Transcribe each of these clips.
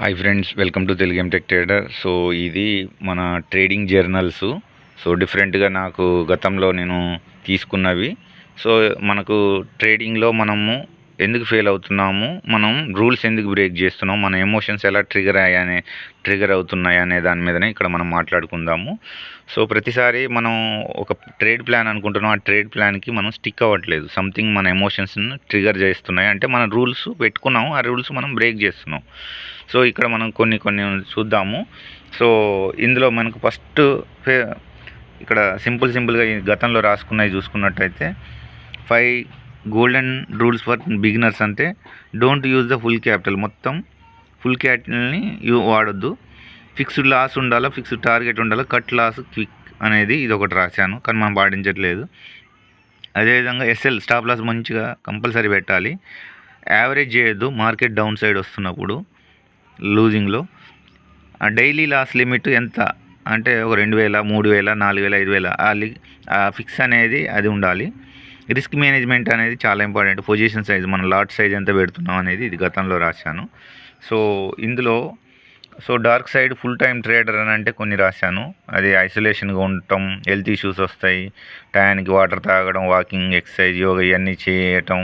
Hi friends welcome to Telugu M Tech trader so ఇది మన trading journals so డిఫరెంట్గా నాకు గతంలో నేను తీసుకున్నవి. సో మనకు ట్రేడింగ్లో మనము ఎందుకు ఫెయిల్ అవుతున్నాము? మనం రూల్స్ ఎందుకు బ్రేక్ చేస్తున్నాం? మన ఎమోషన్స్ ఎలా ట్రిగర్ అయ్యానే ట్రిగర్ అవుతున్నాయి అనే దాని మీదనే ఇక్కడ మనం మాట్లాడుకుందాము. సో ప్రతిసారి మనం ఒక ట్రేడ్ ప్లాన్ అనుకుంటున్నాం. ఆ ట్రేడ్ ప్లాన్కి మనం స్టిక్ అవ్వట్లేదు. సంథింగ్ మన ఎమోషన్స్ని ట్రిగర్ చేస్తున్నాయి. అంటే మన రూల్స్ పెట్టుకున్నాం ఆ రూల్స్ మనం బ్రేక్ చేస్తున్నాం. సో ఇక్కడ మనం కొన్ని కొన్ని చూద్దాము. సో ఇందులో మనకు ఫస్ట్ ఇక్కడ సింపుల్ సింపుల్గా గతంలో రాసుకున్నవి చూసుకున్నట్టయితే five golden rules for beginners అంటే don't use the full capital మొత్తం ఫుల్ క్యాపిటల్ని యూ వాడొద్దు. ఫిక్స్డ్ లాస్ ఉండాలా ఫిక్స్డ్ టార్గెట్ ఉండాలా కట్ లాస్ క్విక్ అనేది ఇది ఒకటి రాశాను కానీ మనం పాటించట్లేదు. అదేవిధంగా ఎస్ఎల్ స్టాప్ లాస్ మంచిగా కంపల్సరీ పెట్టాలి. యావరేజ్ చేయొద్దు మార్కెట్ డౌన్ సైడ్ వస్తున్నప్పుడు లూజింగ్లో ఆ డైలీ లాస్ లిమిట్ ఎంత? అంటే ఒక రెండు వేల మూడు వేల నాలుగు వేల ఐదు వేల ఆ లి ఆ ఫిక్స్ అనేది అది ఉండాలి. రిస్క్ మేనేజ్మెంట్ అనేది చాలా ఇంపార్టెంట్ పొజిషన్ సైజ్ మనం లాట్ సైజ్ ఎంత పెడుతున్నాం అనేది ఇది గతంలో రాశాను. సో ఇందులో so dark side full time trader అని అంటే కొన్ని రాశాను. అది ఐసోలేషన్గా ఉండటం హెల్త్ ఇష్యూస్ వస్తాయి. టయానికి వాటర్ తాగడం వాకింగ్ ఎక్సర్సైజ్ యోగా ఇవన్నీ చేయటం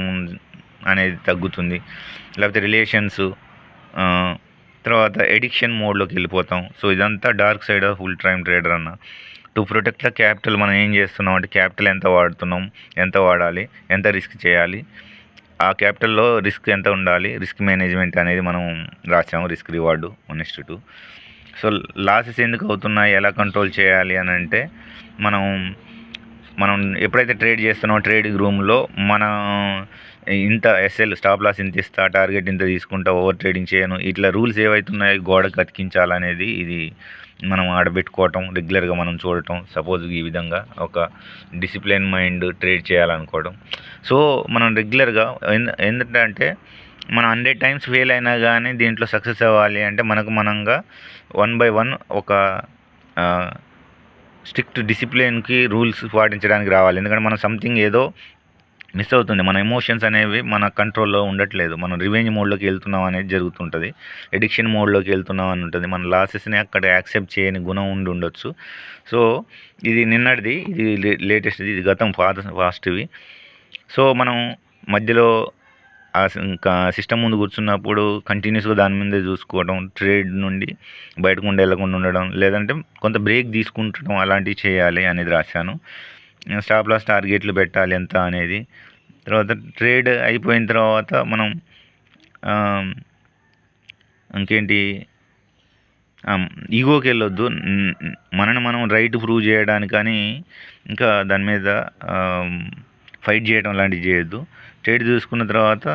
అనేది తగ్గుతుంది. లేకపోతే రిలేషన్స్ తర్వాత ఎడిక్షన్ మోడ్లోకి వెళ్ళిపోతాం. సో ఇదంతా dark side of full time trader అన్న. టు ప్రొటెక్ట్ ద క్యాపిటల్ మనం ఏం చేస్తున్నాం అంటే క్యాపిటల్ ఎంత వాడుతున్నాం ఎంత వాడాలి ఎంత రిస్క్ చేయాలి ఆ క్యాపిటల్లో రిస్క్ ఎంత ఉండాలి రిస్క్ మేనేజ్మెంట్ అనేది మనం రాసాము risk reward one is two so losses ఎందుకు అవుతున్నాయి ఎలా కంట్రోల్ చేయాలి అని అంటే మనం మనం ఎప్పుడైతే ట్రేడ్ చేస్తున్నామో ట్రేడింగ్ రూమ్లో మన ఇంత ఎస్ఎల్ స్టాప్ లాస్ ఇంత ఇస్తా టార్గెట్ ఇంత తీసుకుంటా ఓవర్ ట్రేడింగ్ చేయను ఇట్లా రూల్స్ ఏవైతున్నాయో గోడకు అతికించాలనేది ఇది మనం ఆడబెట్టుకోవటం రెగ్యులర్గా మనం చూడటం సపోజ్ ఈ విధంగా ఒక డిసిప్లిన్ మైండ్ ట్రేడ్ చేయాలనుకోవడం. సో మనం రెగ్యులర్గా ఏంటంటే మనం హండ్రెడ్ టైమ్స్ ఫెయిల్ అయినా కానీ దీంట్లో సక్సెస్ అవ్వాలి అంటే మనకు మనంగా వన్ బై వన్ ఒక స్ట్రిక్ట్ డిసిప్లిన్కి రూల్స్ పాటించడానికి రావాలి. ఎందుకంటే మనం సంథింగ్ ఏదో మిస్ అవుతుంది. మన ఎమోషన్స్ అనేవి మన కంట్రోల్లో ఉండట్లేదు. మనం రివెంజ్ మోడ్లోకి వెళ్తున్నాం అనేది జరుగుతుంటుంది. ఎడిక్షన్ మోడ్లోకి వెళ్తున్నాం అని ఉంటుంది. మన లాసెస్ని అక్కడ యాక్సెప్ట్ చేయని గుణం ఉండి ఉండొచ్చు. సో ఇది నిన్నటిది ఇది లేటెస్ట్ది ఇది గతం పాత ఫాస్ట్వి. సో మనం మధ్యలో ఆ ఇంకా సిస్టమ్ ముందు కూర్చున్నప్పుడు కంటిన్యూస్గా దాని మీదే చూసుకోవడం ట్రేడ్ నుండి బయటకు ఉండి ఉండడం లేదంటే కొంత బ్రేక్ తీసుకుంటడం అలాంటివి చేయాలి అనేది రాశాను. స్టాప్ లాస్ టార్గెట్లు పెట్టాలి ఎంత అనేది. తర్వాత ట్రేడ్ అయిపోయిన తర్వాత మనం ఇంకేంటి? ఈగోకి వెళ్ళొద్దు. మనని మనం రైట్ ప్రూవ్ చేయడానికి కానీ ఇంకా దాని మీద ఫైట్ చేయడం లాంటివి చేయొద్దు. ట్రేడ్ చూసుకున్న తర్వాత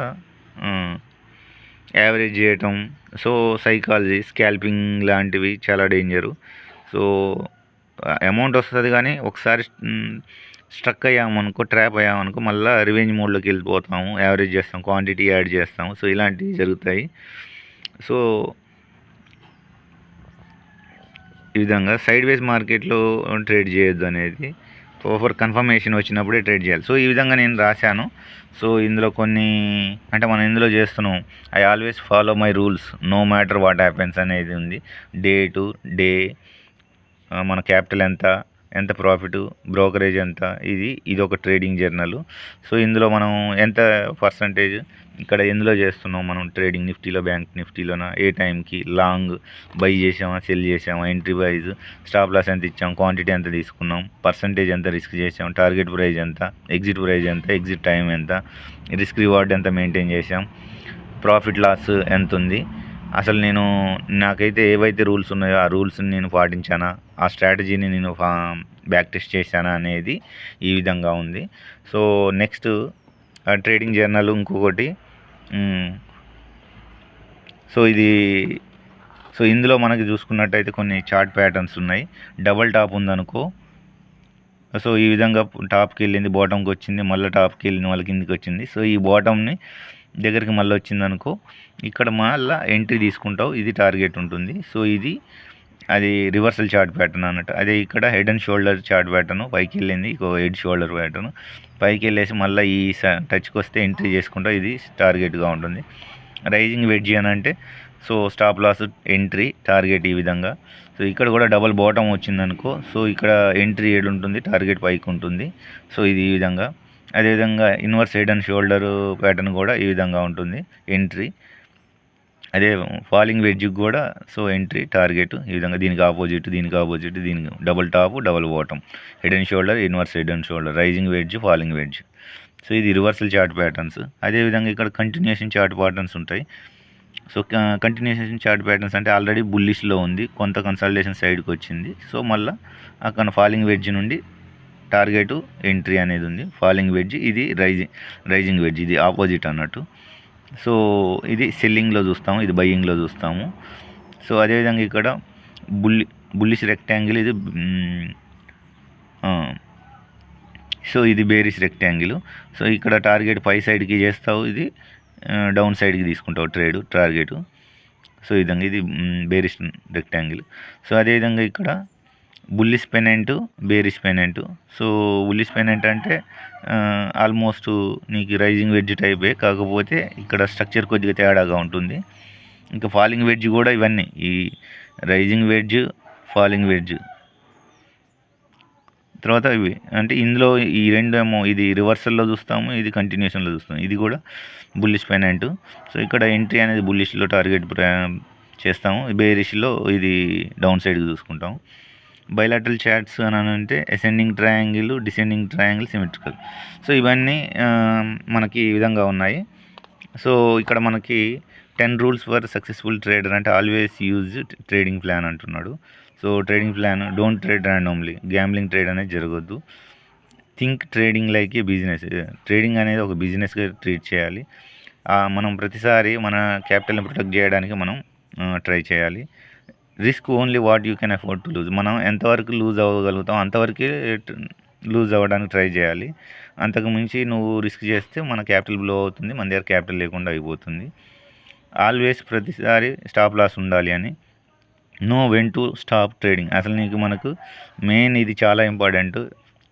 యావరేజ్ చేయటం. సో సైకాలజీ స్కాల్పింగ్ లాంటివి చాలా డేంజరు సో అమౌంట్ వస్తుంది కానీ ఒకసారి స్ట్రక్ అయ్యామనుకో ట్రాప్ అయ్యామనుకో మళ్ళీ రివెంజ్ మోడ్లోకి వెళ్ళిపోతాము. యావరేజ్ చేస్తాం క్వాంటిటీ యాడ్ చేస్తాము సో ఇలాంటివి జరుగుతాయి. సో ఈ విధంగా సైడ్ వేస్ మార్కెట్లో ట్రేడ్ చేయొద్దు అనేది ఓఫర్ కన్ఫర్మేషన్ వచ్చినప్పుడే ట్రేడ్ చేయాలి. సో ఈ విధంగా నేను రాశాను. సో ఇందులో కొన్ని అంటే మనం ఇందులో చేస్తున్నాం I always follow my rules no matter what happens అనేది ఉంది. డే టు డే మన క్యాపిటల్ ఎంత ఎంత ప్రాఫిట్ బ్రోకరేజ్ ఎంత ఇది ఇది ఒక ట్రేడింగ్ జర్నల్. సో ఇందులో మనం ఎంత పర్సంటేజ్ ఇక్కడ ఎందులో చేస్తున్నాం మనం ట్రేడింగ్ నిఫ్టీలో బ్యాంక్ నిఫ్టీలోన ఏ టైంకి లాంగ్ బై చేసామా సెల్ చేసామా ఎంట్రీ వైజ్ స్టాప్ లాస్ ఎంత ఇచ్చాం క్వాంటిటీ ఎంత తీసుకున్నాం పర్సంటేజ్ ఎంత రిస్క్ చేసాం టార్గెట్ ప్రైజ్ ఎంత ఎగ్జిట్ ప్రైజ్ ఎంత ఎగ్జిట్ టైం ఎంత రిస్క్ రివార్డ్ ఎంత మెయింటైన్ చేసాం ప్రాఫిట్ లాస్ ఎంత ఉంది అసలు నేను నాకైతే ఏవైతే రూల్స్ ఉన్నాయో ఆ రూల్స్ని నేను పాటించానా ఆ స్ట్రాటజీని నేను బ్యాక్ టెస్ట్ చేశానా అనేది ఈ విధంగా ఉంది. సో నెక్స్ట్ ట్రేడింగ్ జర్నల్ ఇంకొకటి సో ఇది సో ఇందులో మనకి చూసుకున్నట్టయితే కొన్ని చార్ట్ ప్యాటర్న్స్ ఉన్నాయి. డబల్ టాప్ ఉందనుకో సో ఈ విధంగా టాప్కి వెళ్ళింది బాటంకి వచ్చింది మళ్ళీ టాప్కి వెళ్ళింది మళ్ళీ కిందికి వచ్చింది. సో ఈ బాటంని దగ్గరికి మళ్ళీ వచ్చిందనుకో ఇక్కడ మళ్ళీ ఎంట్రీ తీసుకుంటావు ఇది టార్గెట్ ఉంటుంది. సో ఇది అది రివర్సల్ చార్ట్ ప్యాటర్న్ అన్నట్టు. అదే ఇక్కడ head and shoulder chart pattern పైకి వెళ్ళింది హెడ్ షోల్డర్ ప్యాటర్న్ పైకి వెళ్ళేసి మళ్ళీ ఈ టచ్కి వస్తే ఎంట్రీ చేసుకుంటావు ఇది టార్గెట్గా ఉంటుంది. రైజింగ్ వెడ్జీ అని అంటే so stop loss entry target ఈ విధంగా. సో ఇక్కడ కూడా డబల్ బాటమ్ వచ్చిందనుకో సో ఇక్కడ ఎంట్రీ ఏడు ఉంటుంది టార్గెట్ పైకి ఉంటుంది సో ఇది ఈ విధంగా. అదేవిధంగా inverse head and shoulder pattern కూడా ఈ విధంగా ఉంటుంది. ఎంట్రీ అదే ఫాలింగ్ వెడ్జ్కి కూడా సో ఎంట్రీ టార్గెట్ ఈ విధంగా దీనికి ఆపోజిట్ దీనికి ఆపోజిట్ దీనికి double top double bottom head and shoulder inverse head and shoulder rising wedge falling wedge so ఇది రివర్సల్ చార్ట్ ప్యాటర్న్స్ అదేవిధంగా ఇక్కడ కంటిన్యూషన్ చార్ట్ ప్యాటర్న్స్ ఉంటాయి. సో కంటిన్యూషన్ చార్ట్ ప్యాటర్న్స్ అంటే ఆల్రెడీ బుల్లిష్లో ఉంది. కొంత కన్సల్టేషన్ సైడ్కి వచ్చింది. సో మళ్ళీ అక్కడ ఫాలింగ్ వెడ్జ్ నుండి టార్గెట్ ఎంట్రీ అనేది ఉంది. ఫాలింగ్ వెడ్జ్ ఇది రైజింగ్ రైజింగ్ వెడ్జ్ ఇది ఆపోజిట్ అన్నట్టు. సో ఇది సెల్లింగ్లో చూస్తాము ఇది బయ్యింగ్లో చూస్తాము. సో అదేవిధంగా ఇక్కడ బుల్లి బుల్లిష్ రెక్టాంగిల్ ఇది సో ఇది బేరిష్ రెక్టాంగిల్. సో ఇక్కడ టార్గెట్ పై సైడ్కి చేస్తావు ఇది డౌన్ సైడ్కి తీసుకుంటావు ట్రేడ్ టార్గెట్. సో ఈ విధంగా ఇది బేరిష్ రెక్టాంగిల్. సో అదేవిధంగా ఇక్కడ bullish pennant bearish pennant so bullish pennant అంటే ఆల్మోస్ట్ నీకు రైజింగ్ వెడ్జ్ టైపే. కాకపోతే ఇక్కడ స్ట్రక్చర్ కొద్దిగా తేడాగా ఉంటుంది. ఇంకా ఫాలింగ్ వెడ్జ్ కూడా ఇవన్నీ. ఈ రైజింగ్ వెడ్జ్ ఫాలింగ్ వెడ్జ్ తర్వాత ఇవి. అంటే ఇందులో ఈ రెండు ఏమో ఇది రివర్సల్లో చూస్తాము ఇది కంటిన్యూషన్లో చూస్తాము. ఇది కూడా బుల్లిష్ పెనెంట్ సో ఇక్కడ ఎంట్రీ అనేది బుల్లిష్లో టార్గెట్ చేస్తాము. బేరిష్లో ఇది డౌన్ సైడ్కి చూసుకుంటాము. బయలాటరల్ చార్ట్స్ అని అంటే ascending triangle descending triangle symmetrical so ఇవన్నీ మనకి ఈ విధంగా ఉన్నాయి. సో ఇక్కడ మనకి ten rules for successful trader అంటే ఆల్వేస్ యూజ్ ట్రేడింగ్ ప్లాన్ అంటున్నాడు. So trading plan don't trade randomly gambling trade అనేది జరగద్దు. Think trading like a business trading అనేది ఒక బిజినెస్గా ట్రీట్ చేయాలి. మనం ప్రతిసారి మన క్యాపిటల్ని ప్రొటెక్ట్ చేయడానికి మనం ట్రై చేయాలి. Risk only what you can afford to lose. మనం ఎంతవరకు లూజ్ అవ్వగలుగుతాం అంతవరకే లూజ్ అవ్వడానికి ట్రై చేయాలి. అంతకు మించి నువ్వు రిస్క్ చేస్తే మన క్యాపిటల్ బ్లో అవుతుంది మన దగ్గర క్యాపిటల్ లేకుండా అయిపోతుంది. ఆల్వేస్ ప్రతిసారి స్టాప్ లాస్ ఉండాలి అని. Know when to stop trading. అసలు నీకు మనకు మెయిన్ ఇది చాలా ఇంపార్టెంట్.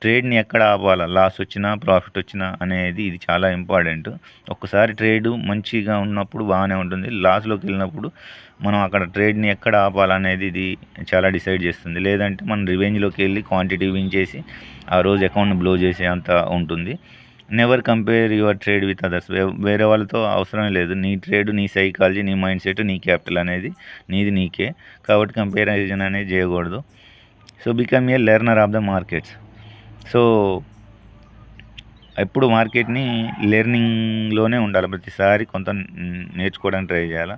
ట్రేడ్ని ఎక్కడ ఆపాలా? లాస్ వచ్చినా ప్రాఫిట్ వచ్చినా అనేది ఇది చాలా ఇంపార్టెంట్. ఒక్కసారి ట్రేడ్ మంచిగా ఉన్నప్పుడు బాగానే ఉంటుంది. లాస్లోకి వెళ్ళినప్పుడు మనం అక్కడ ట్రేడ్ని ఎక్కడ ఆపాలనేది ఇది చాలా డిసైడ్ చేస్తుంది. లేదంటే మనం రివెంజ్లోకి వెళ్ళి క్వాంటిటీ విన్ చేసి ఆ రోజు అకౌంట్ని బ్లో చేసే అంత ఉంటుంది. Never compare your trade with others. వేరే వాళ్ళతో అవసరం లేదు. నీ ట్రేడ్ నీ సైకాలజీ నీ మైండ్ సెట్ నీ క్యాపిటల్ అనేది నీది నీకే. కాబట్టి కంపారిజన్ అనేది చేయకూడదు. So become a learner of the markets. So ఎప్పుడు మార్కెట్ని లెర్నింగ్లోనే ఉండాలి. ప్రతిసారి కొంత నేర్చుకోవడానికి ట్రై చేయాలి.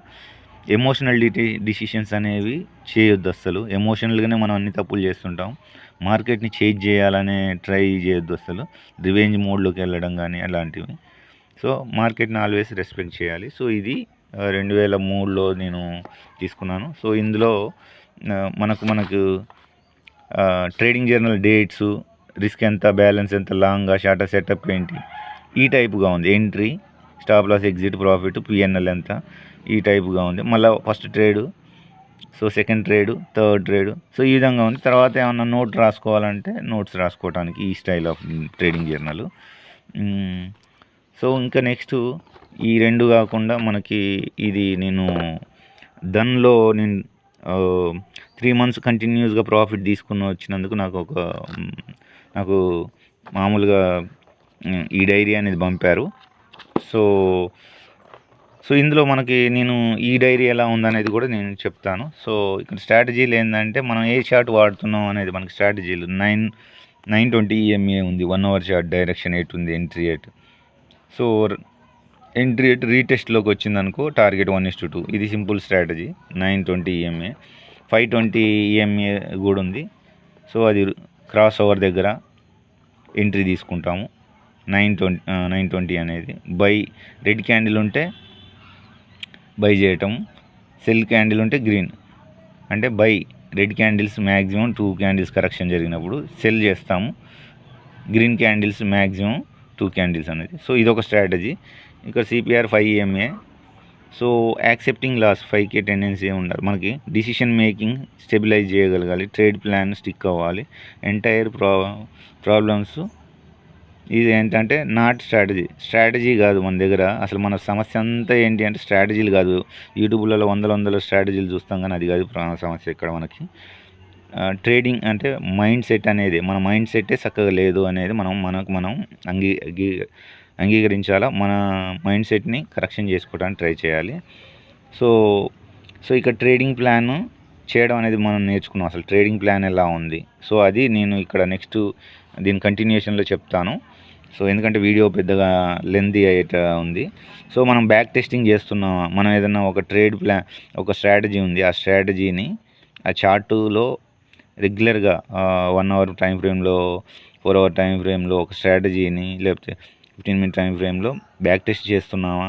ఎమోషనల్ డిటి డిసిషన్స్ అనేవి చేయొద్దు అస్సలు. ఎమోషనల్గానే మనం అన్ని తప్పులు చేస్తుంటాం. మార్కెట్ని చేంజ్ చేయాలనే ట్రై చేయొద్దు అసలు రివెంజ్ మోడ్లోకి వెళ్ళడం కానీ అలాంటివి. సో మార్కెట్ని ఆల్వేస్ రెస్పెక్ట్ చేయాలి. సో ఇది రెండు వేల మూడులో నేను తీసుకున్నాను. సో ఇందులో మనకు మనకు ట్రేడింగ్ జర్నల్ డేట్స్ రిస్క్ ఎంత బ్యాలెన్స్ ఎంత లాంగ్గా షార్ట్ సెటప్ ఏంటి? ఈ టైప్గా ఉంది. Entry stop loss exit profit PNL ఎంత? ఈ టైప్గా ఉంది. మళ్ళీ first trade so second trade third trade so ఈ విధంగా ఉంది. తర్వాత ఏమన్నా నోట్ రాసుకోవాలంటే నోట్స్ రాసుకోవడానికి ఈ style of trading journal. So ఇంకా నెక్స్ట్ ఈ రెండు కాకుండా మనకి ఇది నేను దన్లో నేను త్రీ మంత్స్ కంటిన్యూస్గా ప్రాఫిట్ తీసుకుని వచ్చినందుకు నాకు ఒక నాకు మామూలుగా ఈ డైరీ అనేది పంపారు. సో సో ఇందులో మనకి నేను ఈ డైరీ ఎలా ఉందనేది కూడా నేను చెప్తాను. సో ఇక్కడ స్ట్రాటజీలు ఏంటంటే మనం ఏ షార్ట్ వాడుతున్నాం అనేది మనకి స్ట్రాటజీలు. నైన్ నైన్ ట్వంటీ ఈఎంఏ ఉంది one hour short direction eight ఉంది entry eight. So entry eight రీటెస్ట్లోకి వచ్చింది అనుకో target one is to two. ఇది simple strategy. Nine twenty EMA. Five twenty EMA కూడా ఉంది. సో అది క్రాస్ ఓవర్ దగ్గర ఎంట్రీ తీసుకుంటాము. నైన్ ట్వంటీ నైన్ ట్వంటీ అనేది. బై రెడ్ క్యాండిల్ ఉంటే బై చేయటం. సెల్ క్యాండిల్ ఉంటే గ్రీన్ అంటే buy red candles maximum two candles correction జరిగినప్పుడు సెల్ చేస్తాము. Green candles maximum two candles అనేది. సో ఇదొక స్ట్రాటజీ ఇక్కడ CPR five EMA so accepting loss ఫైవ్కే tendency ఉండాలి మనకి డిసిషన్ మేకింగ్ స్టెబిలైజ్ చేయగలగాలి ట్రేడ్ ప్లాన్ స్టిక్ అవ్వాలి ఎంటైర్ ప్రా ప్రాబ్లమ్స్ ఇది ఏంటంటే నాట్ స్ట్రాటజీ. స్ట్రాటజీ కాదు మన దగ్గర. అసలు మన సమస్య అంతా ఏంటి అంటే స్ట్రాటజీలు కాదు. యూట్యూబ్లలో వందల వందల స్ట్రాటజీలు చూస్తాం కానీ అది కాదు ప్రాణ సమస్య ఇక్కడ మనకి. ట్రేడింగ్ అంటే మైండ్ సెట్ అనేది మన మైండ్ సెట్టే చక్కగా లేదు అనేది మనం మనకు మనం అంగీ- అంగీకరించాలా? మన మైండ్ సెట్ని కరెక్షన్ చేసుకోవడానికి ట్రై చేయాలి. సో సో ఇక్కడ ట్రేడింగ్ ప్లాన్ చేయడం అనేది మనం నేర్చుకున్నాం. అసలు ట్రేడింగ్ ప్లాన్ ఎలా ఉంది? సో అది నేను ఇక్కడ నెక్స్ట్ దీని కంటిన్యూషన్లో చెప్తాను. సో ఎందుకంటే వీడియో పెద్దగా లెందీ అయ్యేట ఉంది. సో మనం బ్యాక్ టెస్టింగ్ చేస్తున్నాం. మనం ఏదైనా ఒక ట్రేడ్ ప్లాన్ ఒక స్ట్రాటజీ ఉంది. ఆ స్ట్రాటజీని ఆ చార్టులో రెగ్యులర్గా వన్ అవర్ టైం ఫ్రేమ్లో ఫోర్ అవర్ టైం ఫ్రేమ్లో ఒక స్ట్రాటజీని లేకపోతే ఫిఫ్టీన్ మినిట్ టైం ఫ్రేమ్లో బ్యాక్ టెస్ట్ చేస్తున్నామా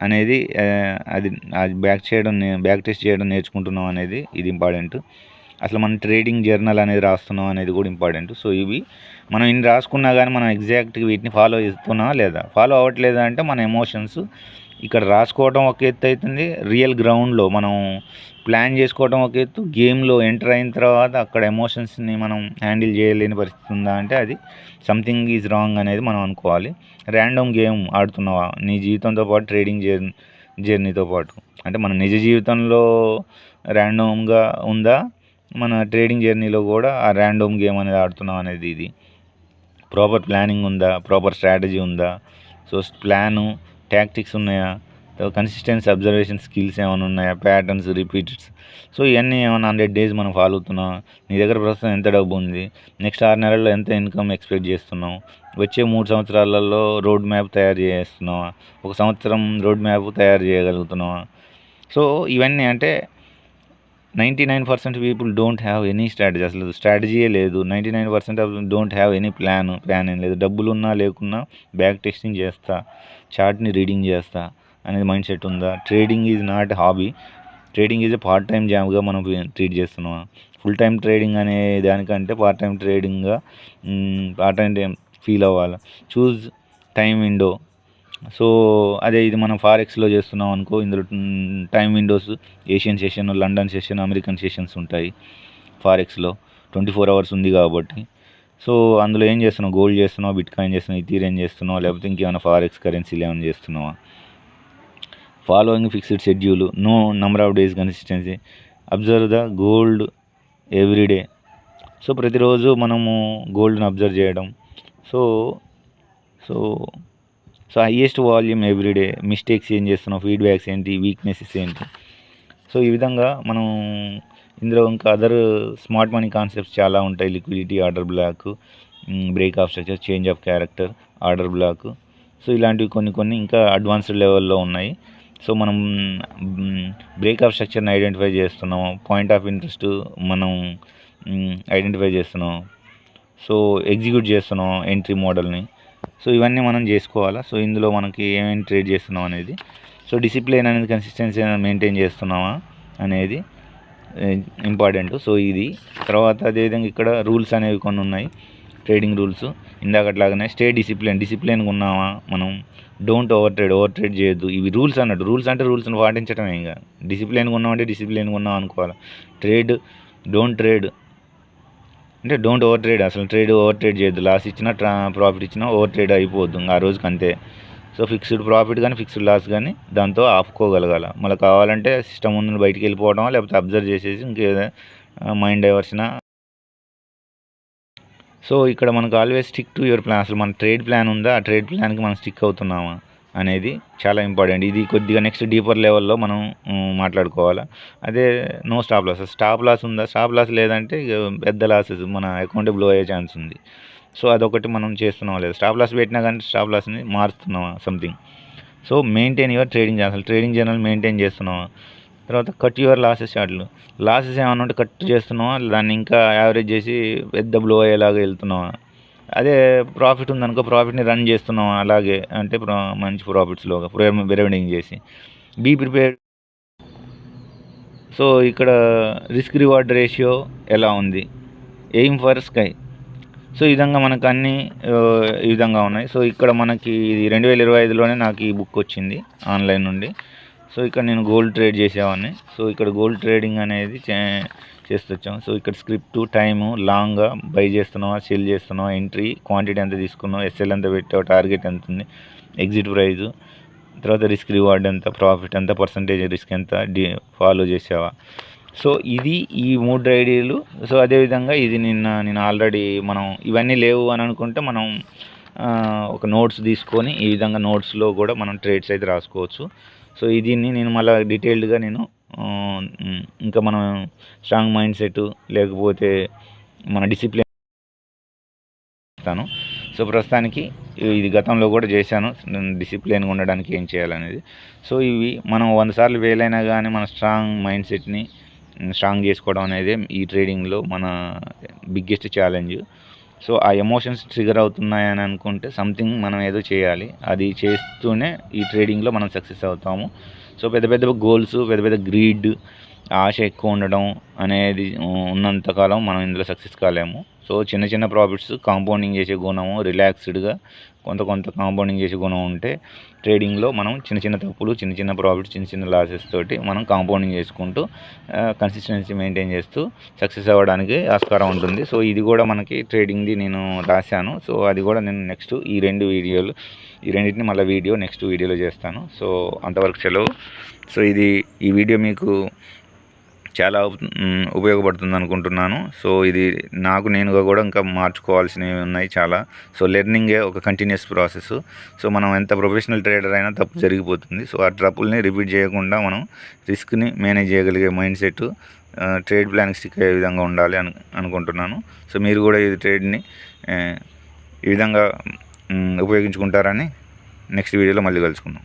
అనేది అది అది బ్యాక్ చేయడం బ్యాక్ టెస్ట్ చేయడం నేర్చుకుంటున్నాం అనేది ఇది ఇంపార్టెంట్ అసలు మనం ట్రేడింగ్ జర్నల్ అనేది రాస్తున్నాం అనేది కూడా ఇంపార్టెంట్ సో ఇవి మనం ఇన్ని రాసుకున్నా కానీ మనం ఎగ్జాక్ట్గా వీటిని ఫాలో చేస్తున్నామా లేదా? ఫాలో అవ్వట్లేదా అంటే మన ఎమోషన్స్ ఇక్కడ రాసుకోవడం ఒక ఎత్తు అవుతుంది రియల్ గ్రౌండ్లో మనం ప్లాన్ చేసుకోవడం ఒక ఎత్తు. గేమ్లో ఎంటర్ అయిన తర్వాత అక్కడ ఎమోషన్స్ని మనం హ్యాండిల్ చేయలేని పరిస్థితి ఉందా అంటే అది సంథింగ్ ఈజ్ రాంగ్ అనేది మనం అనుకోవాలి. ర్యాండమ్ గేమ్ ఆడుతున్నావా? నీ జీవితంతో పాటు ట్రేడింగ్ జర్నీ జర్నీతో పాటు. అంటే మన నిజ జీవితంలో ర్యాండమ్గా ఉందా? మన ట్రేడింగ్ జర్నీలో కూడా ఆ ర్యాండమ్ గేమ్ అనేది ఆడుతున్నాం అనేది ఇది. ప్రాపర్ ప్లానింగ్ ఉందా? ప్రాపర్ స్ట్రాటజీ ఉందా? సో ప్లాను ట్యాక్టిక్స్ ఉన్నాయా? కన్సిస్టెన్సీ అబ్జర్వేషన్ స్కిల్స్ ఏమైనా ఉన్నాయా? ప్యాటర్న్స్ రిపీట్స్ సో ఇవన్నీ ఏమైనా హండ్రెడ్ డేస్ మనం ఫాలో అవుతున్నాం. నీ దగ్గర ప్రస్తుతం ఎంత డబ్బు ఉంది? నెక్స్ట్ ఆరు నెలల్లో ఎంత ఇన్కమ్ ఎక్స్పెక్ట్ చేస్తున్నావు? వచ్చే మూడు సంవత్సరాలలో రోడ్ మ్యాప్ తయారు చేస్తున్నావా? ఒక సంవత్సరం రోడ్ మ్యాప్ తయారు చేయగలుగుతున్నావా? సో ఇవన్నీ అంటే ninety nine percent people don't have any strategy అసలు స్ట్రాటజీయే లేదు. Ninety nine percent of don't have any plan plan ఏం లేదు. డబ్బులు ఉన్నా లేకున్నా బ్యాక్ టెస్టింగ్ చేస్తా. చార్ట్ని రీడింగ్ చేస్తా అనేది మైండ్ సెట్ ఉందా? Trading is not hobby. Trading is part time జాబ్గా మనం ట్రీట్ చేస్తున్నాం. ఫుల్ టైం ట్రేడింగ్ అనే దానికంటే పార్ట్ టైం ట్రేడింగ్గా పార్ట్ టైం ఫీల్ అవ్వాలి. Choose time window. సో అదే ఇది మనం ఫారెక్స్లో చేస్తున్నాం అనుకో ఇందులో time windows Asian session London session American sessions ఉంటాయి ఫారెక్స్లో. ట్వంటీ ఫోర్ అవర్స్ ఉంది కాబట్టి. సో అందులో ఏం చేస్తున్నావు? గోల్డ్ చేస్తున్నావు? బిట్ కాయిన్ చేస్తున్నావు? ఏం చేస్తున్నావు? లేకపోతే ఇంకేమైనా ఫారెక్స్ కరెన్సీలు ఏమైనా చేస్తున్నావా? Following fixed schedule no number of days consistency observe the gold everyday so ప్రతిరోజు మనము గోల్డ్ని అబ్జర్వ్ చేయడం. So so so highest volume everyday mistakes ఏం చేస్తున్నావు? ఫీడ్బ్యాక్స్ ఏంటి? వీక్నెసెస్ ఏంటి? సో ఈ విధంగా మనం ఇందులో ఇంకా అదర్ స్మార్ట్ మనీ కాన్సెప్ట్స్ చాలా ఉంటాయి. Liquidity order block break of structure change of character order block so ఇలాంటివి కొన్ని కొన్ని ఇంకా అడ్వాన్స్డ్ లెవెల్లో ఉన్నాయి. సో మనం బ్రేక్ ఆఫ్ స్ట్రక్చర్ని ఐడెంటిఫై చేస్తున్నాము పాయింట్ ఆఫ్ ఇంట్రెస్ట్ మనం mm, ఐడెంటిఫై చేస్తున్నాం. సో ఎగ్జిక్యూట్ చేస్తున్నాం ఎంట్రీ మోడల్ని సో ఇవన్నీ మనం చేసుకోవాలా? సో ఇందులో మనకి ఏమేమి ట్రేడ్ చేస్తున్నాం అనేది. సో డిసిప్లిన్ అనేది కన్సిస్టెన్సీ మెయింటైన్ చేస్తున్నామా అనేది. ఇంపార్టెంట్ సో ఇది. తర్వాత అదేవిధంగా ఇక్కడ రూల్స్ అనేవి కొన్ని ఉన్నాయి. ట్రేడింగ్ రూల్స్ ఇందాకట్లాగానే స్టే డిసిప్లిన్ డిసిప్లిన్గా ఉన్నామా మనం? Don't over trade over trade చేయొద్దు. ఇవి రూల్స్ అన్నట్టు. రూల్స్ అంటే రూల్స్ని పాటించడమే ఇంకా. డిసిప్లిన్గా ఉన్నామంటే డిసిప్లిన్గా ఉన్నాం అనుకోవాలి. ట్రేడ్ డోంట్ ట్రేడ్ అంటే డోంట్ ఓవర్ ట్రేడ్ అసలు ట్రేడ్ ఓవర్ ట్రేడ్ చేయొద్దు. లాస్ ఇచ్చినా ట్రా ప్రాఫిట్ ఇచ్చినా ఓవర్ ట్రేడ్ అయిపోవద్దు. ఇంకా ఆ రోజుకి అంతే. సో ఫిక్స్డ్ ప్రాఫిట్ కానీ ఫిక్స్డ్ లాస్ కానీ దాంతో ఆపుకోగలగాల. మళ్ళీ కావాలంటే సిస్టమ్ ముందు బయటికి వెళ్ళిపోవడం లేకపోతే అబ్జర్వ్ చేసేసి ఇంకేదో మైండ్ డైవర్షన్ సో ఇక్కడ మనకు always stick to your plan. అసలు మన ట్రేడ్ ప్లాన్ ఉందా? ఆ ట్రేడ్ ప్లాన్కి మనం స్టిక్ అవుతున్నామా? అనేది చాలా ఇంపార్టెంట్ ఇది కొద్దిగా నెక్స్ట్ డీపర్ లెవెల్లో మనం మాట్లాడుకోవాలా మాట్లాడుకోవాలి. అదే no stop loss stop loss ఉందా? స్టాప్ లాస్ లేదంటే పెద్ద లాసెస్ మన అకౌంట్ బ్లో అయ్యే ఛాన్స్ ఉంది. సో అదొకటి మనం చేస్తున్నాం లేదు? స్టాప్ లాస్ పెట్టినా కానీ స్టాప్ లాస్ని మారుస్తున్నామా something so maintain your trading అసలు ట్రేడింగ్ జర్నల్ మెయింటైన్ చేస్తున్నావా? తర్వాత కట్ యువర్ లాసెస్ షార్ట్లు లాసెస్ ఏమన్నా ఉంటే కట్ చేస్తున్నావా? దాన్ని ఇంకా యావరేజ్ చేసి పెద్ద బ్లో అయ్యేలాగా వెళ్తున్నావా? అదే ప్రాఫిట్ ఉందనుకో ప్రాఫిట్ని రన్ చేస్తున్నాం అలాగే అంటే ప్రా- మంచి ప్రాఫిట్స్లో బిరవెండింగ్ చేసి. బీ ప్రిపేర్ సో ఇక్కడ రిస్క్ రివార్డ్ రేషియో ఎలా ఉంది? ఎయిమ్ ఫర్ స్కై సో ఈ విధంగా మనకు అన్నీ uh, ఈ విధంగా ఉన్నాయి. సో ఇక్కడ మనకి ఇది రెండు వేల ఇరవై ఐదులోనే నాకు ఈ బుక్ వచ్చింది ఆన్లైన్ నుండి. సో ఇక్కడ నేను గోల్డ్ ట్రేడ్ చేసేవాడిని. సో ఇక్కడ గోల్డ్ ట్రేడింగ్ అనేది చే చేస్తొచ్చాం. సో ఇక్కడ స్క్రిప్ట్ టైము లాంగ్గా బై చేస్తున్నావా సెల్ చేస్తున్నావా ఎంట్రీ క్వాంటిటీ ఎంత తీసుకున్నావు ఎస్ఎల్ ఎంత పెట్టావు టార్గెట్ ఎంత ఉంది ఎగ్జిట్ ప్రైజు తర్వాత రిస్క్ రివార్డ్ ఎంత ప్రాఫిట్ ఎంత పర్సంటేజ్ రిస్క్ ఎంత డి ఫాలో చేసావా. సో ఇది ఈ మూడు ఐడియాలు సో అదేవిధంగా ఇది నిన్న నేను ఆల్రెడీ మనం ఇవన్నీ లేవు అని అనుకుంటే మనం ఒక నోట్స్ తీసుకొని ఈ విధంగా నోట్స్లో కూడా మనం ట్రేడ్స్ అయితే రాసుకోవచ్చు. సో దీన్ని నేను మళ్ళీ డీటెయిల్డ్గా నేను ఇంకా మనం స్ట్రాంగ్ మైండ్ సెట్ లేకపోతే మన డిసిప్లిన్ ఇస్తాను సో ప్రస్తుతానికి ఇది గతంలో కూడా చేశాను. డిసిప్లిన్గా ఉండడానికి ఏం చేయాలనేది. సో ఇవి మనం వంద సార్లు వేలైనా కానీ మన స్ట్రాంగ్ మైండ్ సెట్ని స్ట్రాంగ్ చేసుకోవడం అనేది ఈ ట్రేడింగ్లో మన బిగ్గెస్ట్ ఛాలెంజ్. సో ఆ ఎమోషన్స్ ట్రిగర్ అవుతున్నాయని అనుకుంటే సంథింగ్ మనం ఏదో చేయాలి. అది చేస్తూనే ఈ ట్రేడింగ్లో మనం సక్సెస్ అవుతాము. సో పెద్ద పెద్ద గోల్స్ పెద్ద పెద్ద గ్రీడ్ ఆశ ఎక్కువ ఉండడం అనేది ఉన్నంతకాలం మనం ఇందులో సక్సెస్ కాలేము. సో చిన్న చిన్న ప్రాఫిట్స్ కాంపౌండింగ్ చేసే గుణము రిలాక్స్డ్గా కొంత కొంత కాంపౌండింగ్ చేసే గుణం ఉంటే ట్రేడింగ్లో మనం చిన్న చిన్న తప్పులు చిన్న చిన్న ప్రాఫిట్స్ చిన్న చిన్న లాసెస్ తోటి మనం కాంపౌండింగ్ చేసుకుంటూ కన్సిస్టెన్సీ మెయింటైన్ చేస్తూ సక్సెస్ అవ్వడానికి ఆస్కారం ఉంటుంది. సో ఇది కూడా మనకి ట్రేడింగ్ది నేను రాశాను. సో అది కూడా నేను నెక్స్ట్ ఈ రెండు వీడియోలు ఈ రెండింటిని మళ్ళీ వీడియో నెక్స్ట్ వీడియోలో చేస్తాను. సో అంతవరకు సెలవు. సో ఇది ఈ వీడియో మీకు చాలా ఉపయోగపడుతుంది అనుకుంటున్నాను. సో ఇది నాకు నేనుగా కూడా ఇంకా మార్చుకోవాల్సినవి ఉన్నాయి చాలా. సో లెర్నింగే ఒక కంటిన్యూస్ ప్రాసెస్ సో మనం ఎంత ప్రొఫెషనల్ ట్రేడర్ అయినా తప్పు జరిగిపోతుంది. సో ఆ ట్రప్పుల్ని రిపీట్ చేయకుండా మనం రిస్క్ని మేనేజ్ చేయగలిగే మైండ్ సెట్ ట్రేడ్ ప్లాన్కి స్టిక్ అయ్యే విధంగా ఉండాలి అను అనుకుంటున్నాను. సో మీరు కూడా ఈ ట్రేడ్ని ఈ విధంగా ఉపయోగించుకుంటారని నెక్స్ట్ వీడియోలో మళ్ళీ కలుసుకుందాం.